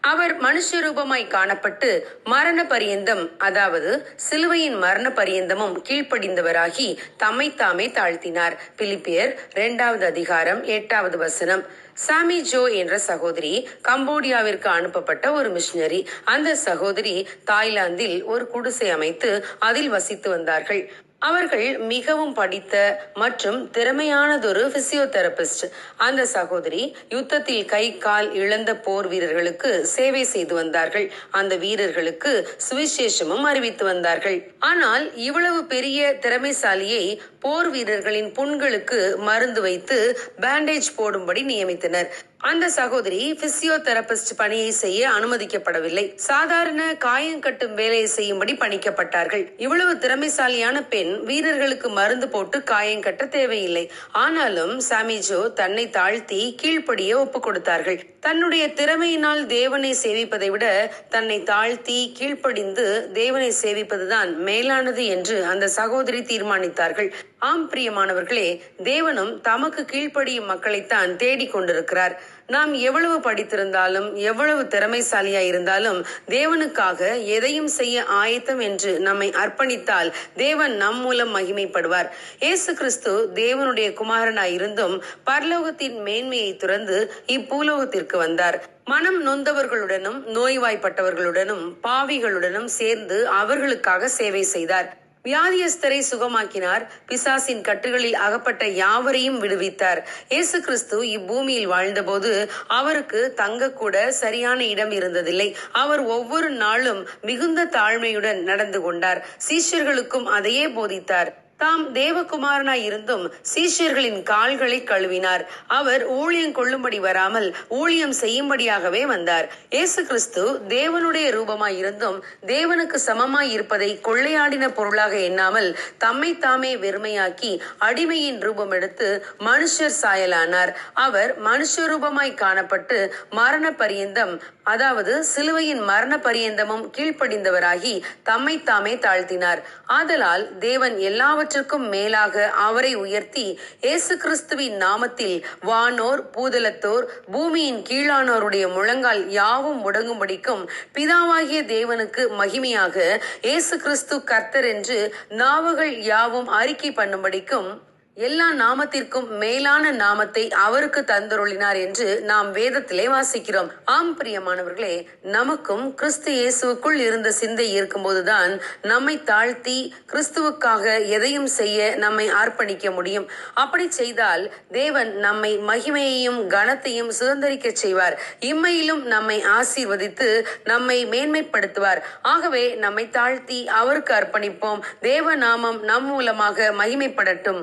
அவர் மனுஷ ரூபமாய் காணப்பட்டு மரண பரியந்தம் அதாவது சிலுவையின் மரண பரியந்தமும் கீழ்ப்படிந்தவராகி தம்மை தாமே தாழ்த்தினார். பிலிப்பியர் இரண்டாவது அதிகாரம் எட்டாவது வசனம். சாமி ஜோ என்ற சகோதரி கம்போடியாவிற்கு அனுப்பப்பட்ட ஒரு மிஷினரி. அந்த சகோதரி தாய்லாந்தில் ஒரு குடிசை அமைத்து அதில் வசித்து வந்தார்கள். அவர்கள் மிகவும் படித்த மற்றும் திறமையானதொரு பிசியோதெரபிஸ்ட் அந்த சகோதரி யுத்தத்தில் கை கால் இழந்த போர் வீரர்களுக்கு சேவை செய்து வந்தார்கள். அந்த வீரர்களுக்கு சுவிசேஷமும் அறிவித்து வந்தார்கள். ஆனால் இவ்வளவு பெரிய திறமைசாலியை போர் வீரர்களின் புண்களுக்கு மருந்து வைத்து பேண்டேஜ் போடும்படி நியமித்தனர். அந்த சகோதரி பிசியோதெரபிஸ்ட் பணியை செய்ய அனுமதிக்கப்படவில்லை. சாதாரண காயம் கட்டும் வேலையை செய்யும்படி பணிக்கப்பட்டார்கள். இவ்வளவு திறமைசாலியான பெண் வீரர்களுக்கு மருந்து போட்டு காயம் கட்ட தேவையில்லை. ஆனாலும் சாமிஜோ தன்னை தாழ்த்தி கீழ்ப்படிய ஒப்புக் கொடுத்தார்கள். தன்னுடைய திறமையினால் தேவனை சேவிப்பதை விட தன்னை தாழ்த்தி கீழ்ப்படிந்து தேவனை சேவிப்பதுதான் மேலானது என்று அந்த சகோதரி தீர்மானித்தார்கள். ஆம் பிரியமானவர்களே தேவனும் தமக்கு கீழ்ப்படியும் மக்களைத்தான் தேடிக் கொண்டிருக்கிறார். நாம் எவ்வளவு படித்திருந்தாலும் எவ்வளவு திறமைசாலியா இருந்தாலும் தேவனுக்காக எதையும் செய்ய ஆயத்தம் என்று நம்மை அர்ப்பணித்தால் தேவன் நம் மூலம் மகிமைப்படுவார். இயேசு கிறிஸ்து தேவனுடைய குமாரனாய் இருந்தும் பரலோகத்தின் மேன்மையை துறந்து இப்பூலோகத்திற்கு வந்தார். மனம் நொந்தவர்களுடனும் நோய்வாய்ப்பட்டவர்களுடனும் பாவிகளுடனும் சேர்ந்து அவர்களுக்காக சேவை செய்தார். வியாதியஸ்தரை சுகமாக்கினார். பிசாசின் கட்டுகளில் அகப்பட்ட யாவரையும் விடுவித்தார். இயேசு கிறிஸ்து இப்பூமியில் வாழ்ந்தபோது அவருக்கு தங்கக்கூட சரியான இடம் இருந்ததில்லை. அவர் ஒவ்வொரு நாளும் மிகுந்த தாழ்மையுடன் நடந்து கொண்டார். சீஷர்களுக்கும் அதையே போதித்தார். தாம் தேவகுமாரனாய் இருந்தும் சீஷர்களின் கால்களை கழுவினார். அவர் ஊழியம் கொள்ளும்படி வராமல் ஊழியம் செய்யும்படியாகவே வந்தார். இயேசு கிறிஸ்து தேவனுடைய ரூபமாய் இருந்தும் தேவனுக்கு சமமாய் இருப்பதை கொள்ளையாடின பொருளாக எண்ணாமல் தம்மை தாமே வெறுமையாக்கி அடிமையின் ரூபம் எடுத்து மனுஷர் சாயலானார். அவர் மனுஷ ரூபமாய் காணப்பட்டு மரண பரியந்தம் அதாவது சிலுவையின் மரண பரியந்தமும் கீழ்ப்படிந்தவராகி தம்மை தாமே தாழ்த்தினார். ஆதலால் தேவன் எல்லாவற்றுக்கும் மேலாக அவரை உயர்த்தி இயேசு கிறிஸ்துவின் நாமத்தில் வானோர் பூதலத்தோர் பூமியின் கீழானோருடைய முழங்கால் யாவும் முடங்கும்படிக்கும் பிதாவாகிய தேவனுக்கு மகிமையாக இயேசு கிறிஸ்து கர்த்தர் என்று நாவுகள் யாவும் அறிக்கை பண்ணும்படிக்கும் எல்லா நாமத்திற்கும் மேலான நாமத்தை அவருக்கு தந்தருளினார் என்று நாம் வேதத்திலே வாசிக்கிறோம். ஆம் பிரியமானவர்களே நமக்கும் கிறிஸ்து இயேசுவுக்குள் இருந்த சிந்தை இருக்கும்போதுதான் நம்மை தாழ்த்தி கிறிஸ்துவுக்காக எதையும் செய்ய நம்மை அர்ப்பணிக்க முடியும். அப்படி செய்தால் தேவன் நம்மை மகிமையையும் கனத்தையும் சுதந்திரிக்க செய்வார். இம்மையிலும் நம்மை ஆசீர்வதித்து நம்மை மேன்மைப்படுத்துவார். ஆகவே நம்மை தாழ்த்தி அவருக்கு அர்ப்பணிப்போம். தேவ நாமம் நம் மூலமாக மகிமைப்படட்டும்.